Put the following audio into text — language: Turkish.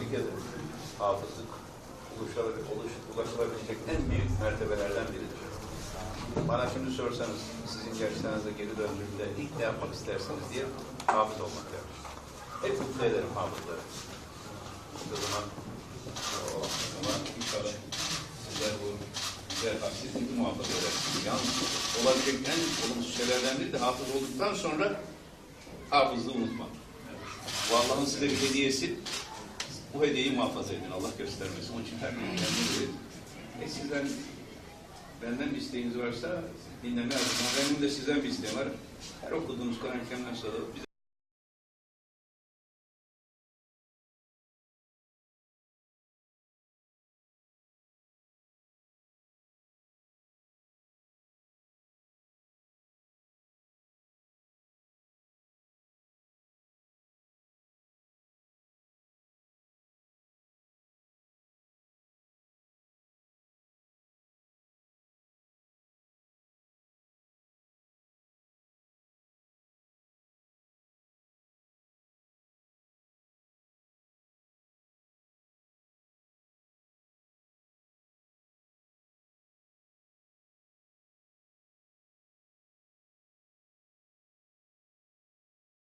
Bir kez hafızlık ulaşılabilecek, en büyük mertebelerden biridir. Bana şimdi sorsanız sizin yaşlarınıza geri döndüğümde ilk ne yapmak istersiniz diye hafız olmak derim. Hep mutlu ederim hafızları. O zaman o zaman inşallah sizler bu güzel haksizliği muhafaza edersiniz. Yalnız olabilecek en olumsuz şeylerden biri de hafız olduktan sonra hafızlığı unutmak. Bu Allah'ın size bir hediyesi. Bu hediyeyi muhafaza edin. Allah göstermesin. Onun için her e sizden benden bir isteğiniz varsa dinleme arasında. Benim de sizden bir isteğim var. Her okuduğunuz Kur'an-ı Kerim'den sonra bize